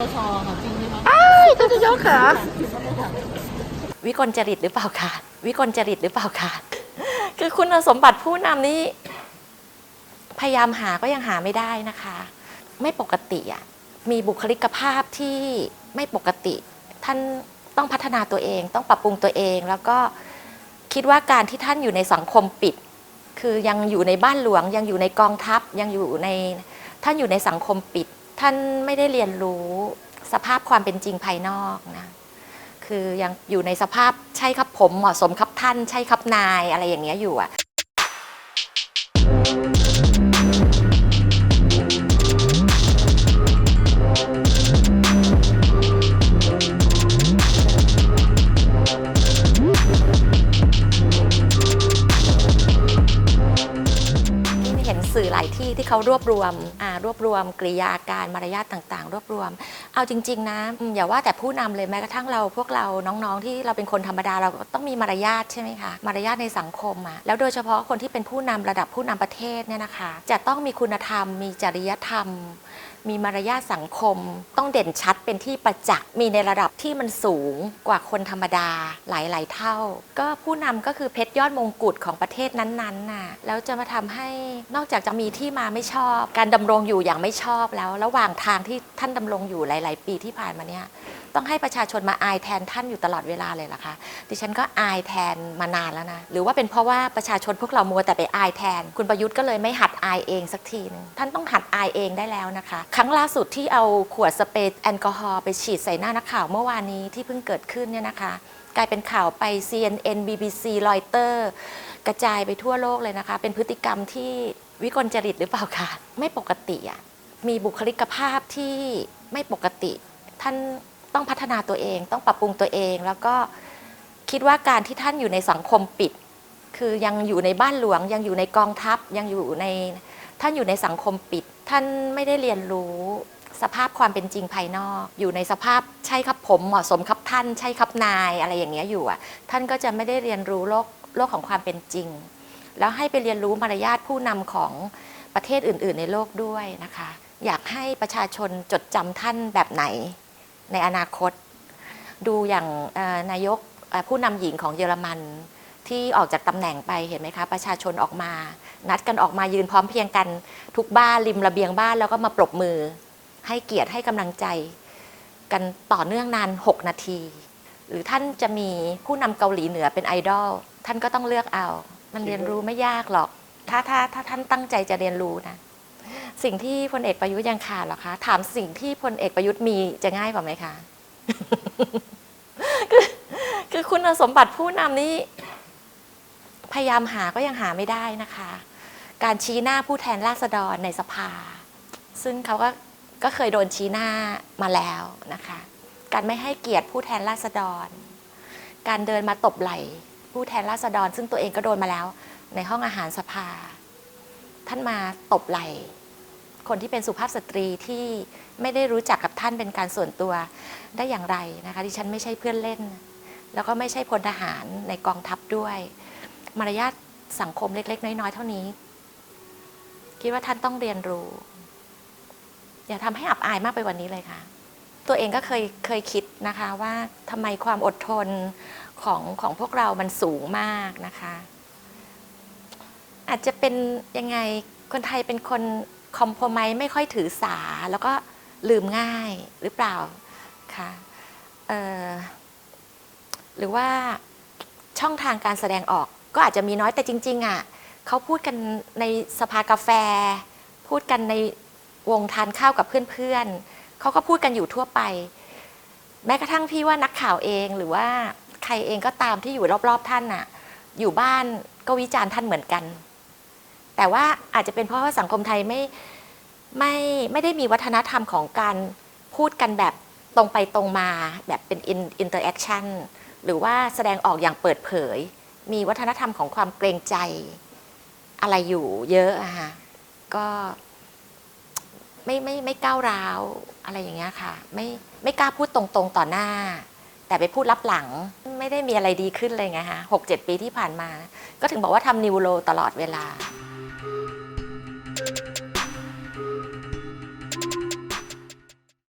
ชค่ะจริงไหมคะท่านนายกค่ะวิกลจริตหรือเปล่าคะวิกลจริตหรือเปล่าคะคือคุณสมบัติผู้นำนี่พยายามหาก็ยังหาไม่ได้นะคะ ไม่ปกติอะมีบุคลิกภาพที่ไม่ปกติ ท่านต้องพัฒนาตัวเอง ต้องปรับปรุงตัวเอง แล้วก็คิดว่าการที่ท่านอยู่ในสังคมปิด คือยังอยู่ในบ้านหลวง ยังอยู่ในกองทัพยังอยู่ในท่านอยู่ในสังคมปิด ท่านไม่ได้เรียนรู้สภาพความเป็นจริงภายนอกนะคือยังอยู่ในสภาพใช่ครับผมเหมาะสมครับท่านใช่ครับนายอะไรอย่างเงี้ยอยู่อะ เขารวบรวมอ่ารวบรวมกริยาการมารยาทต่างๆ รวบรวม เอาจริง ๆ นะอย่าว่าแต่ผู้นำเลยแม้กระทั่งเราพวกเราน้องๆ ที่เราเป็นคนธรรมดาเราก็ต้องมีมารยาทใช่ไหมคะมารยาทในสังคมอะแล้วโดยเฉพาะคนที่เป็นผู้นำระดับผู้นำประเทศเนี่ยนะคะ จะต้องมีคุณธรรม มีจริยธรรม มีมารยาทสังคม ต้องเด่นชัดเป็นที่ประจักษ์มีในระดับที่มันสูงกว่าคนธรรมดาหลาย ๆ เท่า ก็ผู้นำก็คือเพชรยอดมงกุฎของประเทศนั้นๆน่ะแล้วจะมาทำให้นอกจากจะมีที่มาไม่ชอบ การดำรงอยู่อย่างไม่ชอบแล้ว ระหว่างทางที่ท่านดำรงอยู่หลาย ๆ ปีที่ผ่านมาเนี่ย ต้องให้ประชาชนมาอายแทนท่านอยู่ตลอดเวลาเลยเหรอคะดิฉันก็อายแทนมานานแล้วนะหรือว่าเป็นเพราะว่าประชาชนพวกเรามัวแต่ไปอายแทน คุณประยุทธ์ก็เลยไม่หัดอายเองสักทีหนึงท่านต้องหัดอายเองได้แล้วนะคะ ครั้งล่าสุดที่เอาขวดสเปรย์แอลกอฮอล์ไปฉีดใส่หน้านักข่าวเมื่อวานนี้ที่เพิ่งเกิดขึ้นเนี่ยนะคะ กลายเป็นข่าวไป CNN BBC Reuters กระจายไปทั่วโลกเลยนะคะ เป็นพฤติกรรมที่วิกลจริตหรือเปล่าคะไม่ปกติอะมีบุคลิกภาพที่ไม่ปกติ ท่าน ต้องพัฒนาตัวเอง ต้องปรับปรุงตัวเอง แล้วก็คิดว่าการที่ท่านอยู่ในสังคมปิด คือยังอยู่ในบ้านหลวง ยังอยู่ในกองทัพยังอยู่ในท่านอยู่ในสังคมปิด ท่านไม่ได้เรียนรู้สภาพความเป็นจริงภายนอก อยู่ในสภาพใช่ครับผมเหมาะสมครับท่าน ใช่ครับนายอะไรอย่างเงี้ยอยู่อะท่านก็จะไม่ได้เรียนรู้โลกโลกของความเป็นจริง แล้วให้ไปเรียนรู้มารยาทผู้นำของประเทศอื่น ๆ ในโลกด้วยนะคะ อยากให้ประชาชนจดจำท่านแบบไหน ในอนาคต ดูอย่างนายกผู้นำหญิงของเยอรมันที่ออกจากตำแหน่งไปเห็นไหมคะ ประชาชนออกมา นัดกันออกมายืนพร้อมเพียงกันทุกบ้านริมระเบียงบ้านแล้วก็มาปรบมือ ให้เกียรติให้กำลังใจ กันต่อเนื่องนาน 6 นาที หรือท่านจะมีผู้นำเกาหลีเหนือเป็นไอดอลท่านก็ต้องเลือกเอา มันเรียนรู้ไม่ยากหรอก ถ้าถ้าถ้าท่านตั้งใจจะเรียนรู้นะ สิ่งที่พลเอกประยุทธ์ยังขาดเหรอคะ ถามสิ่งที่พลเอกประยุทธ์มีจะง่ายกว่าไหมคะคือคือคุณสมบัติผู้นำนี่พยายามหาก็ยังหาไม่ได้นะคะ การชี้หน้าผู้แทนราษฎรในสภา ซึ่งเขาก็ก็เคยโดนชี้หน้ามาแล้วนะคะ การไม่ให้เกียรติผู้แทนราษฎร การเดินมาตบไหล่ผู้แทนราษฎร ซึ่งตัวเองก็โดนมาแล้ว ในห้องอาหารสภา ท่านมาตบไหล่ คนที่เป็นสุภาพสตรีที่ไม่ได้รู้จักกับท่านเป็นการส่วนตัวได้อย่างไรนะคะที่ฉันไม่ใช่เพื่อนเล่น แล้วก็ไม่ใช่พลทหารในกองทัพด้วย มารยาทสังคมเล็ก ๆ น้อยๆเท่านี้ คิดว่าท่านต้องเรียนรู้ อย่าทำให้อับอายมากไปกว่านี้เลยค่ะ ตัวเองก็เคยเคยคิดนะคะว่าทำไมความอดทนของของพวกเรามันสูงมากนะคะ อาจจะเป็นยังไงคนไทยเป็นคน คอมโพไมไม่ค่อยถือสา แล้วก็ลืมง่ายหรือเปล่าคะหรือว่าช่องทางการแสดงออกก็อาจจะมีน้อยแต่จริง ๆอะเขาพูดกันในสภากาแฟ พูดกันในวงทานข้าวกับเพื่อนๆเขาก็พูดกันอยู่ทั่วไป แม้กระทั่งพี่ว่านักข่าวเองหรือว่าใครเองก็ตามที่อยู่รอบๆท่านน่ะอยู่บ้านก็วิจารณ์ท่านเหมือนกัน แต่ว่าอาจจะเป็นเพราะว่าสังคมไทยไม่ไม่ไม่ได้มีวัฒนธรรมของการพูดกันแบบตรงไปตรงมาแบบเป็นอินเตอร์แอคชั่นหรือว่าแสดงออกอย่างเปิดเผย มีวัฒนธรรมของความเกรงใจอะไรอยู่เยอะอะฮะก็ไม่ไม่ไม่ก้าวร้าวอะไรอย่างเงี้ยค่ะ ไม่ไม่กล้าพูดตรงๆต่อหน้า แต่ไปพูดรับหลังไม่ได้มีอะไรดีขึ้นเลยไงฮะหกเจ็ดปีที่ผ่านมา ก็ถึงบอกว่าทำนิวโรตลอดเวลา